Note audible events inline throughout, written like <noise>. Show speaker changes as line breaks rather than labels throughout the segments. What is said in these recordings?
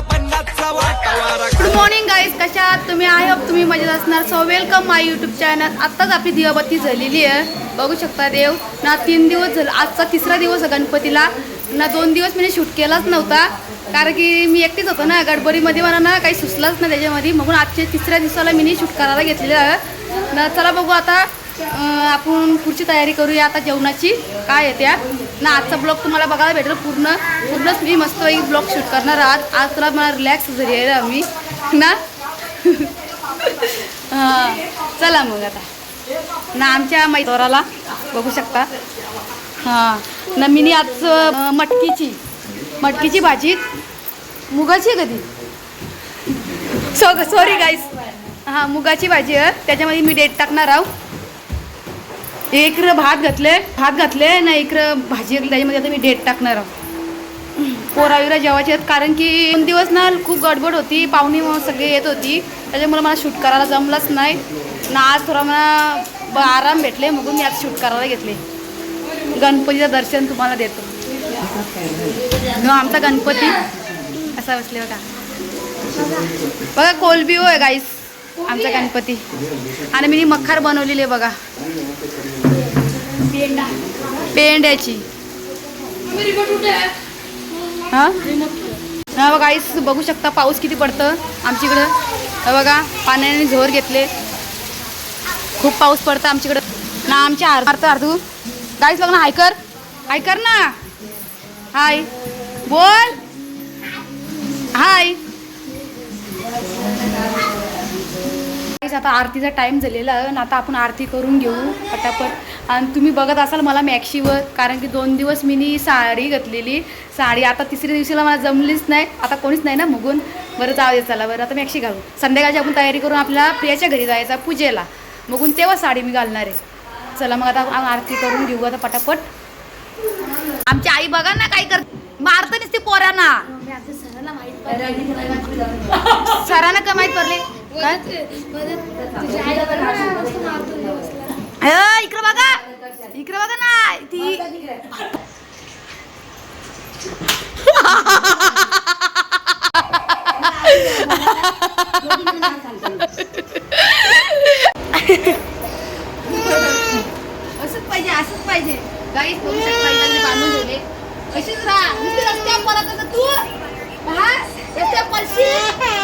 पन्नासचा पन्नासचा
good morning guys कशा आहात? तुम्ही आय होप तुम्ही मजेत असणार. So welcome my YouTube channel आत्ताच आपली दिवाबत्ती झालेली आहे. बघू शकता देव. ना तीन दिवस झालं. आजचा तिसरा दिवस आहे गणपतीला. ना दोन दिवस मी शूट केलाच नव्हता. कारण की मी एकटीच होतो ना. गडबडीमध्ये मला ना काही सुचलंच ना त्याच्यामध्ये. म्हणून आजच्या तिसऱ्या दिवसाला मी शूट करायला घेतलेलं आहे. ना चला बघू आता आपण पुढची तयारी करूया आता जेवणाची. काय आहे त्या ना आजचा ब्लॉग तुम्हाला बघायला भेटेल पूर्ण. पूर्णच मी मस्त एक ब्लॉग शूट करणार आज. आज तुला मला रिलॅक्स झाली आहे मी ना? <laughs> हां. चला मग आता. ना आमच्या मैदोराला बघू शकता. हां. ना मिनी आज मटकीची मटकीची भाजी. मुगाची आहे कधी? सॉ सॉरी गाईस हां मुगाची भाजी आहे. त्याच्यामध्ये मी डेट टाकणार आहो. इकडं भात घातले भात घातले ना इकडं भाजी घातली त्याच्यामध्ये आता मी डेट टाकणार आहो पोरावीला जेवायचे आहेत कारण की दोन दिवस ना खूप गडबड होती पाहुणे मग सगळे येत होती. त्याच्यामुळे मला शूट करायला जमलंच नाही. ना आज थोडा मला ब- आराम भेटले म्हणून मी आज शूट करायला घेतले. गणपतीचं दर्शन तुम्हाला देतो. मग आमचा गणपती. असा बसले बघा. बघा कोलबी आहे गाईस आमचा गणपती. आणि मी मखार बनवलेली आहे बघा. पेंड्याची. हा? बघा आईस बघू शकता पाऊस किती पडतं आमच्याकडं. बघा पाण्याने झोर घेतले. खूप पाऊस पडतं आमच्याकडं. ना आमच्या अर्थ मारतं अर्धू गाईस बघ ना हाय कर ना. हाय. बोल. हाय. Guys, आता आरतीचा टाईम झालेला आहे आणि आता आपण आरती करून घेऊ पटापट. आणि तुम्ही बघत असाल मला मॅक्शीवर कारण की दोन दिवस मी साडी घातलेली. साडी आता तिसऱ्या दिवशीला मला जमलीच नाही. आता कोणीच नाही ना मुगून? बरं जाऊ दे चला बरं आता मॅक्शी घालू. संध्याकाळची आपण तयारी करून आपल्या प्रियाच्या घरी जायचा पूजेला. मगून तेव्हा साडी मी घालणार आहे. चला मग आता आरती करून घेऊ आता पटापट. आमची आई बघा ना काय कर मारत नसते पोरांना. सरांना का माहीत पडले? काय? अ, बघा. इकडे बघा ना ती असंच पाहिजे असंच पाहिजे. गाईच बघू बांधून ठेवले. अशीच राहा. नुसती रस्त्यावर पळत तू. हा रस्त्यावर पळशील.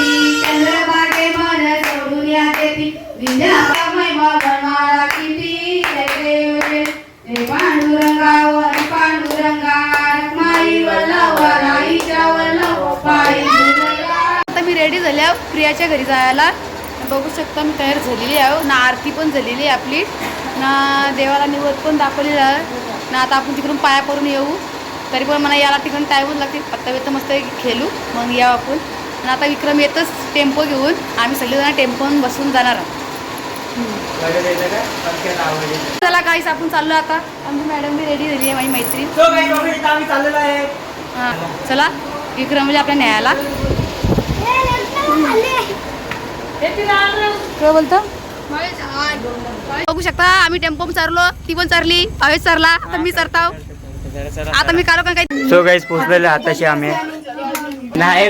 आता मी रेडी झाल्या प्रियाच्या घरी जायला. बघू शकता मी तयार झालेली आहे. ना आरती पण झालेली आहे आपली. ना देवाला निवड पण दाखवलेली आहे. ना आता आपण तिकडून पाया करून येऊ. तरी पण मला याला तिकडून टाईमच लागते. पत्ता बित्ता मस्त खेळू. मग या आपण. आणि आता विक्रम येतच टेम्पो घेऊन. आम्ही सगळेजण टेम्पोन बसून जाणार आहोत. चला काहीच आपण चाललो आता. आमची मॅडम बी रेडी झाली आहे माझी मैत्रीण.
आम्ही चाललेलो आहे.
हां चला. विक्रम म्हणजे आपल्या न्यायाला. काय बोलतो? बघू शकता आम्ही टेम्पो चारलो ती पण चारली अवेच चारला आता मी चारता आता मी कालो का काही?
सो गाईज पोचलेले आताशी आम्ही. नाही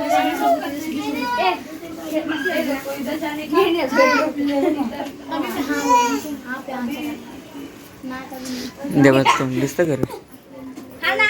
हो द्या काही नाही. देवा तुम दिसतं खरं
हा ना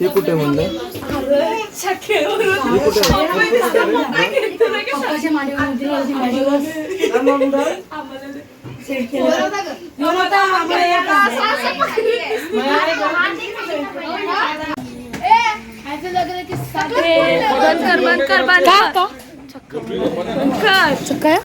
हे
कुठे म्हणलं?
बंद कर बंद कर बंद कर.